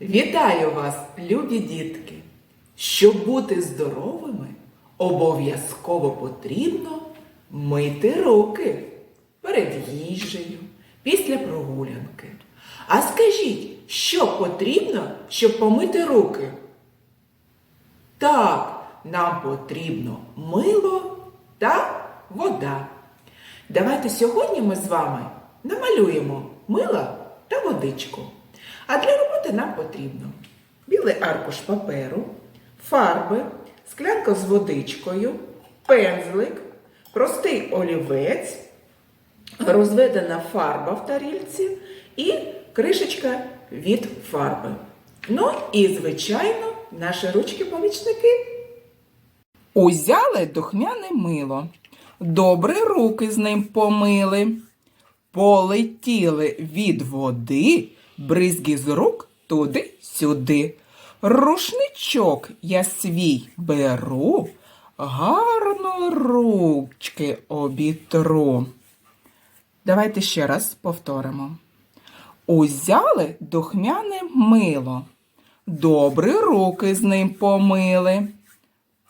Вітаю вас, любі дітки! Щоб бути здоровими, обов'язково потрібно мити руки перед їжею, після прогулянки. А скажіть, що потрібно, щоб помити руки? Так, нам потрібно мило та вода. Давайте сьогодні ми з вами намалюємо мило та водичку. А для роботи нам потрібно білий аркуш паперу, фарби, склянка з водичкою, пензлик, простий олівець, розведена фарба в тарільці і кришечка від фарби. Ну і, звичайно, наші ручки-помічники. Узяли духмяне мило, добре руки з ним помили, полетіли від води, бризги з рук туди-сюди. Рушничок я свій беру, гарно ручки обітру. Давайте ще раз повторимо. Узяли духмяне мило, добре руки з ним помили.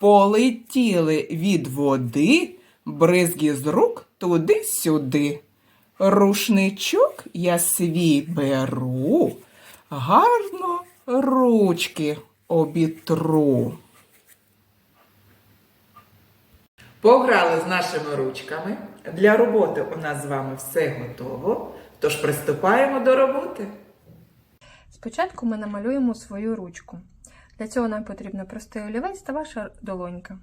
Полетіли від води, бризги з рук туди-сюди. Рушничок я свій беру, гарно ручки обітру. Пограли з нашими ручками. Для роботи у нас з вами все готово. Тож приступаємо до роботи. Спочатку ми намалюємо свою ручку. Для цього нам потрібно простий олівець та ваша долонька.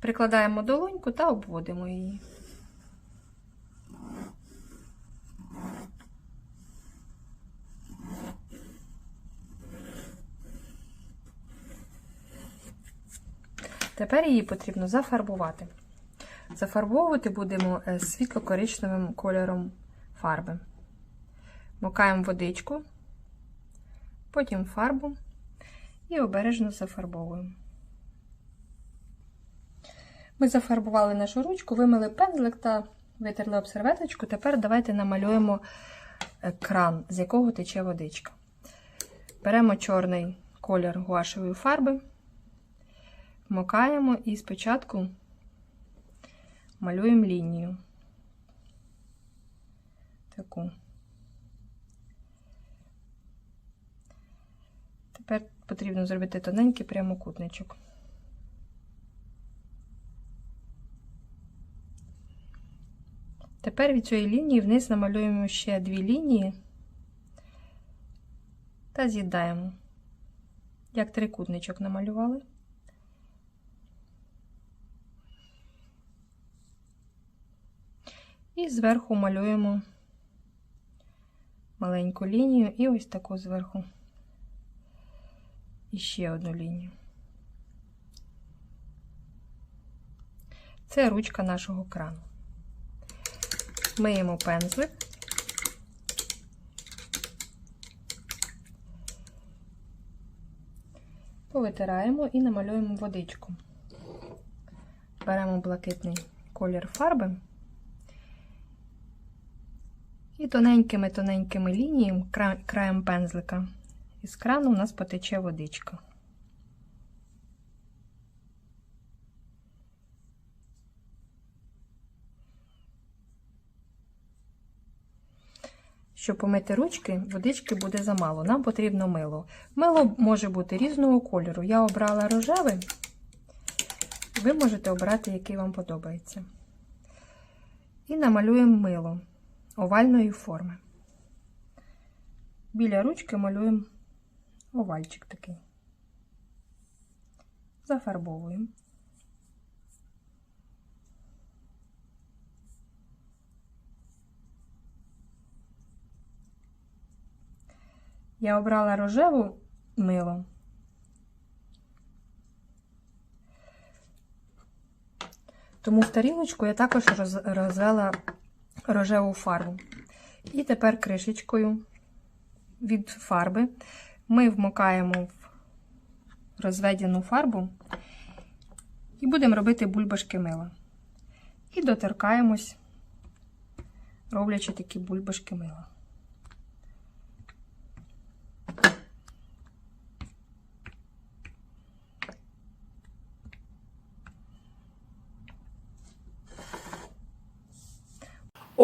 Прикладаємо долоньку та обводимо її. Тепер її потрібно зафарбувати. Зафарбовувати будемо е, світло-коричневим кольором фарби. Мокаємо водичку, потім фарбу і обережно зафарбовуємо. Ми зафарбували нашу ручку, вимили пензлик та витерли об серветочку. Тепер давайте намалюємо кран, з якого тече водичка. Беремо чорний колір гуашевої фарби, вмокаємо і спочатку малюємо лінію. Таку. Тепер потрібно зробити тоненький прямокутничок. Тепер від цієї лінії вниз намалюємо ще дві лінії та з'єднаємо, як трикутничок намалювали. І зверху малюємо маленьку лінію і ось таку зверху. І ще одну лінію. Це ручка нашого крану. Миємо пензлик. Повитираємо і намалюємо водичку. Беремо блакитний колір фарби. І тоненькими-тоненькими лініями краєм пензлика із крану у нас потече водичка. Щоб помити ручки, водички буде замало. Нам потрібно мило. Мило може бути різного кольору. Я обрала рожевий, ви можете обрати, який вам подобається. І намалюємо мило овальної форми. Біля ручки малюємо овальчик такий. Зафарбовуємо. Я обрала рожеву мило. Тому в тарілочку я також розвела рожеву фарбу. І тепер кришечкою від фарби ми вмикаємо в розведену фарбу і будемо робити бульбашки мила. І доторкаємось, роблячи такі бульбашки мила.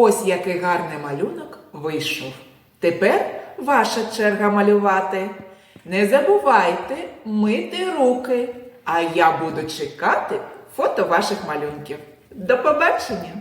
Ось який гарний малюнок вийшов. Тепер ваша черга малювати. Не забувайте мити руки, а я буду чекати фото ваших малюнків. До побачення!